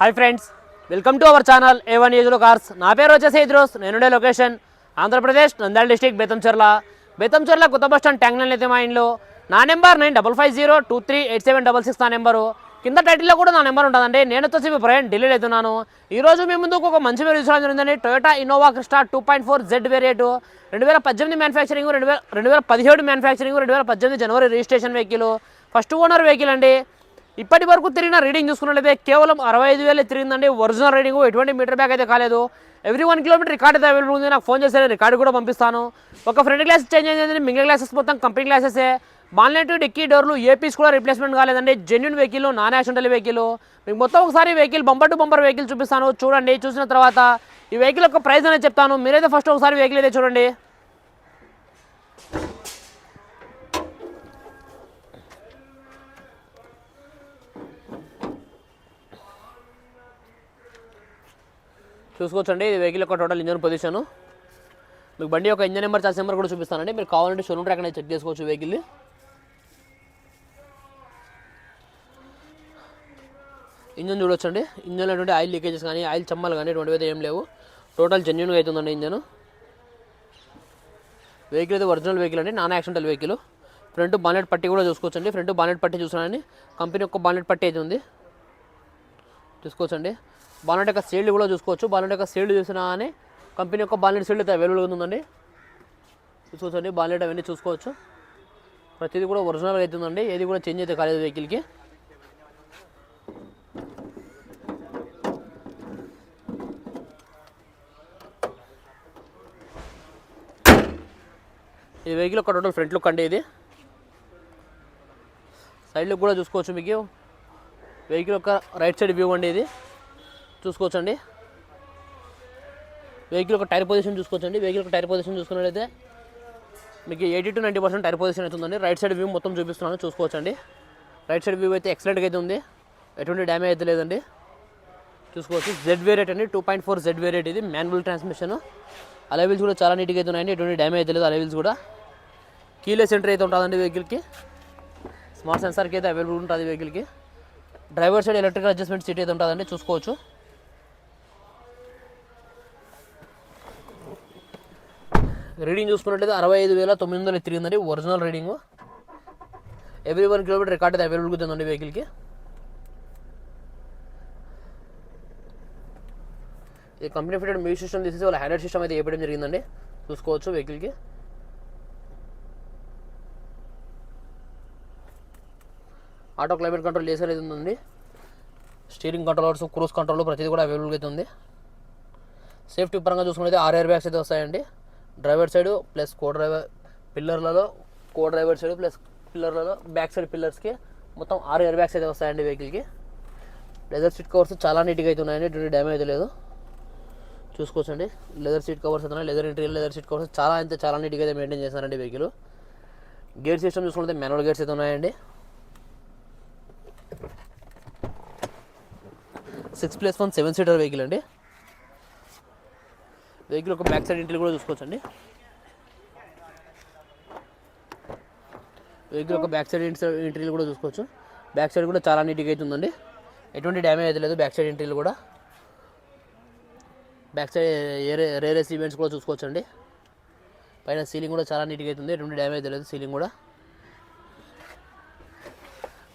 Hi friends welcome to our channel A one ఏజ్లో cars నా పేరు వచ్చేసి ఇద్రోస్ నేనుండే లొకేషన్ ఆంధ్రప్రదేశ్ నంద్యాల డిస్టిక్ బేతంచెర్ల బేతంచెర్ల కొత్త బస్ స్టాండ్ ట్యాంక్ అయితే మా ఇంట్లో నా number nine double five zero two three eight seven double six నా నెంబరు. కింద టైటిల్లో కూడా నా నెంబర్ ఉంటుందండి. నేను వచ్చేసి మీ ప్రయాణం ఢిల్లీ అవుతున్నాను ఈ రోజు మీ ముందుకు ఒక మంచి పేరు తీసుకోవడం జరిగిందండి Toyota Innova Crysta two point four Z variant రెండు వేల పద్దెనిమిది మ్యానుఫ్యాక్చరింగ్ రెండు వేల రెండు వేల పదిహేడు మ్యానుఫ్యాక్చరింగ్ రెండు వేల పద్దెనిమిది జనవరి registration vehicle first owner vehicle అండి. ఇప్పటి వరకు తిరిగిన రీడింగ్ చూసుకున్నట్లయితే కేవలం అరవై ఐదు వేలు తిరిగిందండి. ఒరిజినల్ రీడింగ్ ఎటువంటి మీటర్ బ్యాక్ అయితే కాలేదు. ఎవ్రీ వన్ కిలోమీటర్ రికార్డ్ అయితే అవైలబుల్ ఉంది. నాకు ఫోన్ చేసే రికార్డు కూడా పంపిస్తాను. ఒక ఫ్రంట్ గ్లాస్ చేంజ్ అయింది మిగిలిన గ్లాసెస్ మొత్తం కంపెనీ గ్లాసెసే బాల్నెట్ డిక్కీ డోర్లు ఏపీస్ కూడా రిప్లేస్మెంట్ కాలేదండి. Genuine vehicle non accidental vehicle మీకు మొత్తం ఒకసారి vehicle bumper to bumper vehicle చూపిస్తాను. చూడండి చూసిన తర్వాత ఈ వెహికల్ యొక్క ప్రైస్ అనేది చెప్తాను. మీరైతే ఫస్ట్ ఒకసారి వెహికల్ అయితే చూడండి. చూసుకోవచ్చండి. ఇది వెహికల్ యొక్క టోటల్ ఇంజన్ పొజిషన్ మీకు బండి యొక్క ఇంజన్ నెంబర్ చార్జ్ నెంబర్ కూడా చూపిస్తానండి. మీరు కావాలంటే షోరూమ్ ట్రాక్ అనేది చెక్ చేసుకోవచ్చు వెహికల్ ఇంజన్ చూడొచ్చండి. ఇంజన్లో ఎటువంటి ఆయిల్ లీకేజెస్ కానీ ఆయిల్ చమ్మలు కానీ ఎటువంటివి ఏం లేవు. టోటల్ జెన్యున్గా అవుతుందండి ఇంజన్ వెహికల్ అయితే ఒరిజినల్ వెహికల్ అండి. Non accidental vehicle front bonnet పట్టి కూడా చూసుకోవచ్చండి. ఫ్రంట్ బానెట్ పట్టి చూస్తున్నానని కంపెనీ యొక్క బానెట్ పట్టి అయితే ఉంది. చూసుకోవచ్చండి. బాలెట్ యొక్క సీల్డ్ కూడా చూసుకోవచ్చు. బాలెట్ యొక్క సీల్డ్ చూసినా అని కంపెనీ యొక్క బాలెట్ సీల్డ్ అయితే అవైలబుల్గా ఉందండి చూసుకోవచ్చండి బాలెట్ అవన్నీ చూసుకోవచ్చు. ప్రతిదీ కూడా ఒరిజినల్గా అవుతుందండి ఏది కూడా చేంజ్ అయితే కాలేదు వెహికల్కి ఈ వెహికల్ ఒక టోటల్ ఫ్రంట్ లుక్ అండి ఇది. సైడ్ లుక్ కూడా చూసుకోవచ్చు మీకు. వెహికల్ యొక్క రైట్ సైడ్ వ్యూ అండి ఇది. చూసుకోవచ్చండి. వెహికల్ ఒక టైర్ పొజిషన్ చూసుకోవచ్చండి. వెహికల్ ఒక టైర్ పొజిషన్ చూసుకున్నట్లయితే మీకు eighty to ninety percent tyre position అవుతుందండి రైట్ సైడ్ వ్యూ మొత్తం చూపిస్తున్నాను చూసుకోవచ్చండి. రైట్ సైడ్ వ్యూ అయితే ఎక్సలెంట్గా అయితే ఉంది ఎటువంటి డ్యామేజ్ అయితే లేదండి. చూసుకోవచ్చు. జెడ్ వేరియట్ అండి. Two point four Z variant ఇది. మాన్యువల్ ట్రాన్స్మిషన్ అలైవిల్స్ కూడా చాలా నీట్గా అయితే ఉన్నాయండి. ఎటువంటి డ్యామేజ్ అయితే లేదు అలైవిల్స్ కూడా. కీలెస్ ఎంట్రీ అయితే ఉంటుందండి వెహికల్కి స్మార్ట్ సెన్సార్కి అయితే అవైలబుల్ ఉంటుంది వెహికల్కి driver side electrical adjustment seat అయితే ఉంటుందండి. చూసుకోవచ్చు. రీడింగ్ చూసుకున్నట్లయితే అరవై ఐదు వేల తొమ్మిది వందలు తిరిగిందండి original reading. Every one kilometer record అయితే అవైలబుల్గా ఉందండి వెహికల్కి ఇది కంపెనీ ఫిటెడ్ మ్యూజిక్ సిస్టమ్ తీసేసి వాళ్ళ హ్యాండెడ్ సిస్టమ్ అయితే వేయడం జరిగిందండి. చూసుకోవచ్చు వెహికల్కి ఆటో క్లైమేట్ కంట్రోల్ లేసర్ అయితే ఉందండి. స్టీరింగ్ కంట్రోలర్స్ క్రూజ్ కంట్రోల్ ప్రతిదీ కూడా అవైలబుల్గా అయితే ఉంది. సేఫ్టీ పరంగా చూసుకుంటే ఆరు ఎయిర్ బ్యాగ్స్ అయితే వస్తాయండి. Driver side plus co driver పిల్లర్లలో co driver side plus పిల్లర్లలో బ్యాక్ సైడ్ పిల్లర్స్కి మొత్తం ఆరు ఎయిర్ బ్యాగ్స్ అయితే వస్తాయండి వెహికల్కి. లెదర్ సీట్ కవర్స్ చాలా నీట్గా అయితే ఉన్నాయండి ఎటువంటి డ్యామేజ్ అయితే లేదు. చూసుకోవచ్చండి. లెదర్ సీట్ కవర్స్ అయితే leather interior leather seat covers చాలా అయితే చాలా నీట్గా అయితే మెయింటైన్ చేస్తారండి వెహికల్. గేర్ సిస్టమ్ చూసుకుంటే మాన్యువల్ గేట్స్ అయితే ఉన్నాయండి. Six plus one seven seater vehicle అండి. వెహికల్ ఒక బ్యాక్ సైడ్ ఇంటిల్ కూడా చూసుకోవచ్చండి. వెహికల్ ఒక బ్యాక్ సైడ్ ఇంటర్వ్యూలు కూడా చూసుకోవచ్చు. బ్యాక్ సైడ్ కూడా చాలా నీట్గా అయితే ఉందండి. ఎటువంటి డ్యామేజ్ అయితే లేదు బ్యాక్ సైడ్ ఇంటర్వ్యూలు కూడా. బ్యాక్ సైడ్ రేర్ రేరేస్ ఈవెంట్స్ కూడా చూసుకోవచ్చండి. పైన సీలింగ్ కూడా చాలా నీట్గా అవుతుంది ఎటువంటి డ్యామేజ్ లేదు సీలింగ్ కూడా.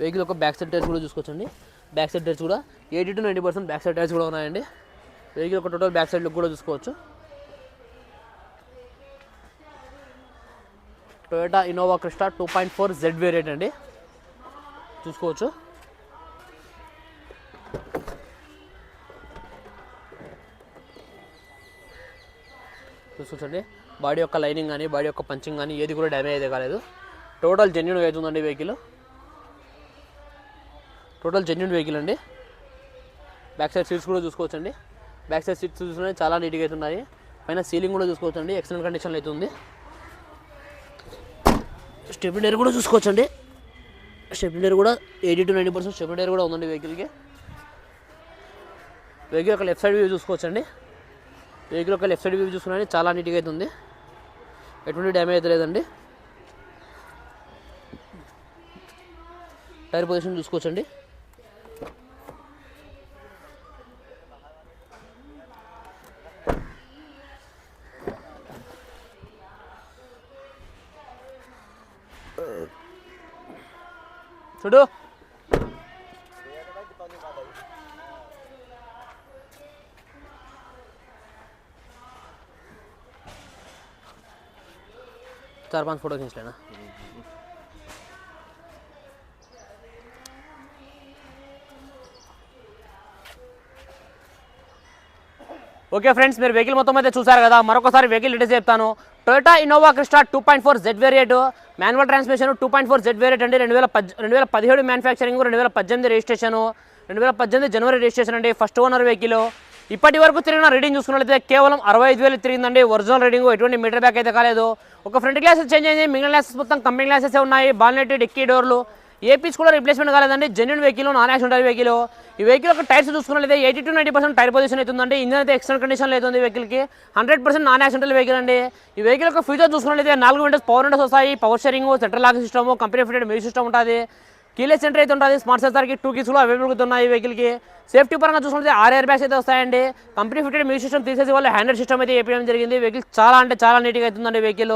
వెహికల్ ఒక బ్యాక్ సైడ్ టైర్స్ కూడా చూసుకోవచ్చండి. బ్యాక్ సైడ్ టైర్స్ కూడా eighty to ninety percent back side tyres కూడా ఉన్నాయండి. వెహికల్ ఒక టోటల్ బ్యాక్ సైడ్ లుక్ కూడా చూసుకోవచ్చు. Toyota Innova Crysta two point four Z variant అండి. చూసుకోవచ్చు. చూసుకోవచ్చండి. బాడీ యొక్క లైనింగ్ కానీ బాడీ యొక్క పంచింగ్ కానీ ఏది కూడా డ్యామేజ్ అయితే కాలేదు. టోటల్ జెన్యున్ అవుతుందండి వెహికల్. టోటల్ జెన్యున్ వెహికల్ అండి. బ్యాక్ సైడ్ సీట్స్ కూడా చూసుకోవచ్చండి. బ్యాక్ సైడ్ సీట్స్ చూసుకుంటే చాలా నీట్గా అయితే ఉన్నాయి. పైన సీలింగ్ కూడా చూసుకోవచ్చండి. ఎక్సలెంట్ కండిషన్లో అయితే ఉంది. స్టెబిలైజర్ కూడా చూసుకోవచ్చండి. స్టెబిలైజర్ కూడా eighty to ninety percent stabiliser కూడా ఉందండి వెహికల్కి వెహికల్ ఒక లెఫ్ట్ సైడ్ వ్యూ చూసుకోవచ్చండి. వెహికల్ ఒక లెఫ్ట్ సైడ్ వ్యూ చూసుకున్నాను చాలా నీట్గా అయితే ఉంది. ఎటువంటి డ్యామేజ్ అయితే లేదండి. టైర్ పొజిషన్ చూసుకోవచ్చండి. చూడు चार पाच फोटो खींच लेना ఓకే ఫ్రెండ్స్ మీరు వెహికల్ మొత్తం అయితే చూసారు కదా మరొకసారి వెహికల్ డీటెయిల్స్ చెప్తాను Toyota Innova Crysta two point four Z variant Manual transmission two point four Z variant అండి. రెండు వేల పద్ రెండు వేల పదిహేడు మ్యానుఫ్యాక్చరింగ్ రెండు వేల పద్దెనిమిది రిజిస్ట్రేషన్ రెండు వేల పద్దెనిమిది జనవరి రిజిస్ట్రేషన్ అండి. ఫస్ట్ ఓనర్ వెహికల్ ఇప్పటి వరకు తిరిగిన రీడింగ్ చూసుకున్నట్లయితే కేవలం అరవై ఐదు వేలు తిరిగిందండి. ఒరిజినల్ రీడింగ్ ఎటువంటి మీటర్ బ్యాక్ అయితే కాలేదు. ఒక ఫ్రంట్ గ్లాసెస్ చేంజ్ అయింది. మిగిలిన గ్లాసెస్ మొత్తం కంపెనీ గ్లాసెస్ ఉన్నాయి. బాల్నెట్ డిక్కీ డోర్లు ఏ పీస్ కూడా రిప్లేస్మెంట్ కాలేదండి. Genuine vehicle non accidental vehicle ఈ వెహికల్ ఒక టైర్స్ చూసుకున్నట్లయితే eighty to ninety percent tyre position అవుతుందండి. ఇంజన్ అయితే ఎక్స్టర్నల్ కండిషన్ అవుతుంది వెహికల్కి hundred percent non accidental vehicle అండి. ఈ వెహికల్ యొక్క ఫ్యూచర్ చూసుకున్నట్లయితే నాలుగు విండోస్ పవర్ విండోస్ వస్తాయి. Power sharing central lock system company fitted music system ఉంటుంది. కీలెస్ సెంటర్ అయితే ఉంటుంది. స్మార్ట్ సెన్సార్కి టూ కీస్ కూడా అవైలబుల్ ఉన్నాయి ఈ వెహికల్కి సేఫ్టీ పరంగా చూసుకుంటే ఆర్ ఎయిర్ బ్యాగ్స్ అయితే వస్తాయండి. కంపెనీ ఫిటెడ్ మ్యూజిక్ సిస్టమ్ తీసేసి వాళ్ళు హ్యాండెడ్ సిస్టమ్ అయితే వేయడం జరిగింది. వెహికల్ చాలా అంటే చాలా నీట్గా అవుతుందండి వెహికల్